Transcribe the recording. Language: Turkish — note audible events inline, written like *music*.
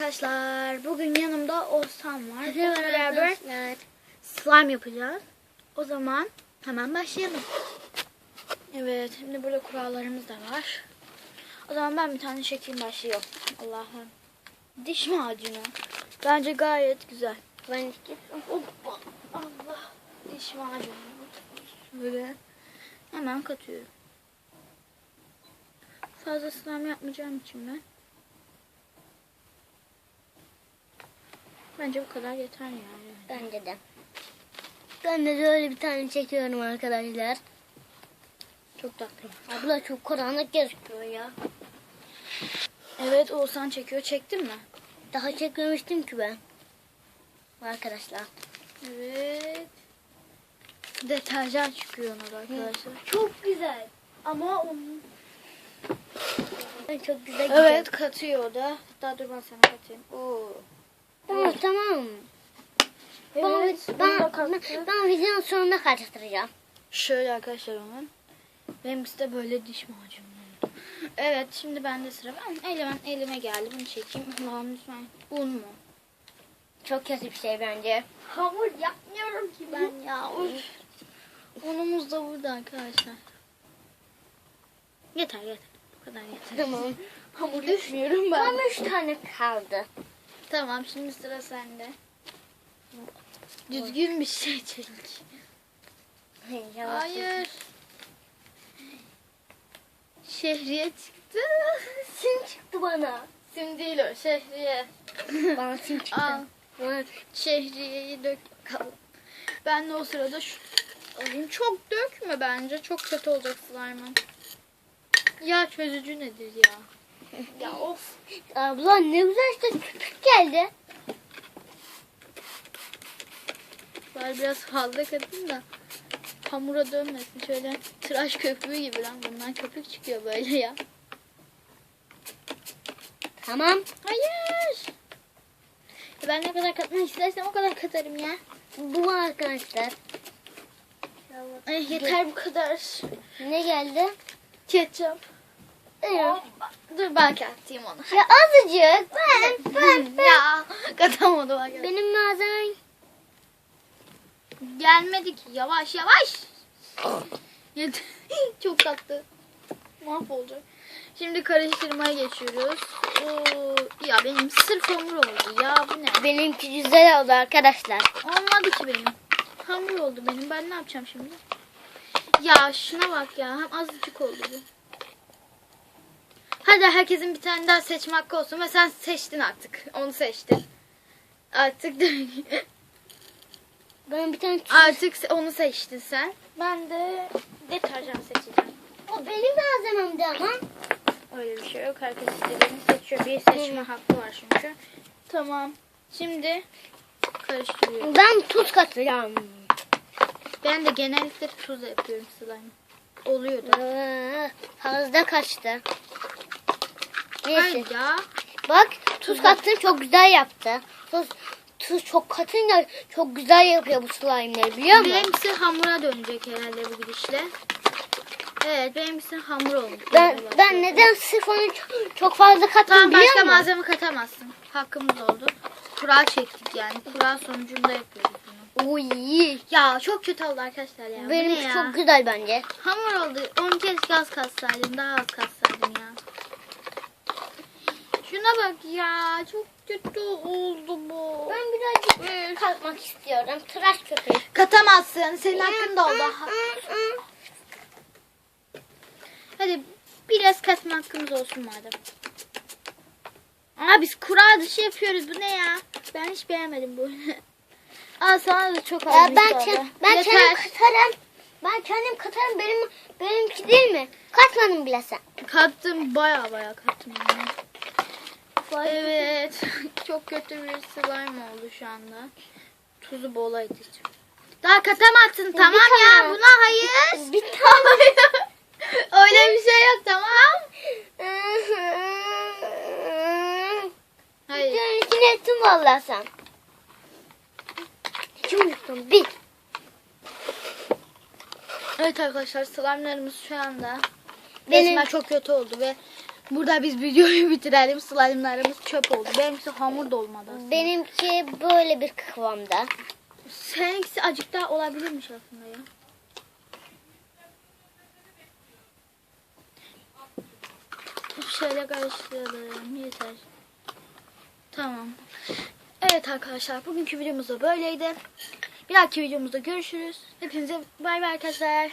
Arkadaşlar bugün yanımda Oğuzhan var. Onunla beraber slime yapacağız. O zaman hemen başlayalım. Evet şimdi burada kurallarımız da var. O zaman ben bir tane çekeyim başlıyorum. Allah'ım. Diş macunu. Bence gayet güzel. Ben Hoppa. Allah. Diş macunu. Böyle hemen katıyorum. Fazla slime yapmayacağım için ben. Bence bu kadar yeter yani. bence de. Ben de böyle bir tane çekiyorum arkadaşlar. Çok tatlı. Abla çok karanlık gözüküyor ya. Evet Oğuzhan çekiyor. Çektin mi? Daha çekmemiştim ki ben. Arkadaşlar. Evet. Deterjan çıkıyor ona da arkadaşlar. Çok güzel. Ama onun... Çok güzel Evet katıyor o da. Hatta dur ben sana katayım. Oo. Tamam tamam. Evet. ben, ben, ben, ben videonun sonunda karıştıracağım. Şöyle arkadaşlar onun. Benimkisi de böyle diş macunu. Evet şimdi bende sıra. Ben elime, elime geldi. Bunu çekeyim. Allah'ım lütfen. Un mu? Çok kötü bir şey bence. Hamur yapmıyorum ki ben ya. Uf. Unumuz da burada arkadaşlar. Yeter yeter. Bu kadar yeter. Tamam. Hamur düşmüyorum ben. Tam üç tane kaldı. Tamam şimdi sıra sende. Düzgün bir şey çek. Hayır. Şehriye çıktı. Sim çıktı bana. Sim değil o şehriye. Bana sim çıktı. Al Bana şehriyeyi dök bakalım. Ben de o sırada şu alayım. Çok dökme bence. Çok kötü olacak slime'ın. Ya çözücü nedir ya? Ya of. Abla ne güzel işte köpük geldi. Bari biraz fazla katayım da hamura dönmesin. Şöyle tıraş köpüğü gibi lan. Bundan köpük çıkıyor böyle ya. Tamam. Hayır. Ben ne kadar katmak istersem o kadar katarım ya. Bu arkadaşlar. Ay, yeter bu kadar. Ne geldi? Ketçap. Evet. Dur ben katayım onu. Ya azıcık. Ben, ben, ben. ya katamadım. bak. Benim malzemem. Gelmedi ki. Yavaş yavaş. Yeter. *laughs* Çok kattı. Mahvolacak. Şimdi karıştırmaya geçiyoruz. Oo, ya benim sırf hamur oldu ya bu ne? Benimki güzel oldu arkadaşlar. Olmadı ki benim. Hamur oldu benim. Ben ne yapacağım şimdi? Ya şuna bak ya. Hem azıcık oldu bu. Hadi herkesin bir tane daha seçme hakkı olsun. Ve sen seçtin artık. Onu seçtin. Artık *laughs* Ben bir tane artık se- onu seçtin sen. Ben de deterjan seçeceğim. O benim malzememdi ama. Öyle bir şey yok. Herkes istediğini seçiyor. Bir seçme hakkı var çünkü. Tamam. Şimdi karıştırıyorum. Ben tuz katacağım. Ben de genellikle tuz yapıyorum slime. Oluyor da. Aa, kaçtı. Neyse. Hayır ya. Bak tuz kattım çok güzel yaptı. Tuz, tuz çok katınca çok güzel yapıyor bu slime'leri biliyor musun? Benimkisi hamura dönecek herhalde bu gidişle. Evet benimkisi hamur olmuş. Ben, ben neden sırf onu çok, çok fazla kattım Tamam biliyor başka musun? malzeme katamazsın. Hakkımız oldu. Kura çektik yani. Kura sonucunda yapıyoruz Uy, Ya çok kötü oldu arkadaşlar ya. Benimki ya? çok güzel bence. Hamur oldu. 10 kez gaz katsaydım. Daha az katsaydım ya. Şuna bak ya. Çok kötü oldu bu. Ben birazcık katmak istiyorum. Tıraş köpüğü. Katamazsın. Senin hakkın da oldu. Ha- Hadi biraz katma hakkımız olsun madem. Aa biz kura dışı yapıyoruz. Bu ne ya? Ben hiç beğenmedim bu. *laughs* Aa sana da çok az Ya ben ke- ben Yeter. kendim katarım. Ben kendim katarım. Benim benimki değil mi? Katmadın bile sen. Kattım baya baya kattım. Yani. Evet. *laughs* Çok kötü bir slime oldu şu anda. Tuzu bola edeceğim. Daha katamazsın tamam ya. tane. Buna hayır. Bir tane. *laughs* Öyle bir şey yok tamam. *laughs* Hayır. Hayır. İçine ettim valla sen. Unuttum. Bir. Evet arkadaşlar slime'larımız şu anda Benim- resmen çok kötü oldu ve Burada biz videoyu *laughs* bitirelim. Slime'larımız çöp oldu. Benimkisi hamur da olmadı aslında. Benimki böyle bir kıvamda. Seninkisi acık daha olabilirmiş aslında ya. Şöyle karıştıralım. Yeter. Tamam. Evet arkadaşlar bugünkü videomuz da böyleydi. Bir dahaki videomuzda görüşürüz. Hepinize bay bay arkadaşlar.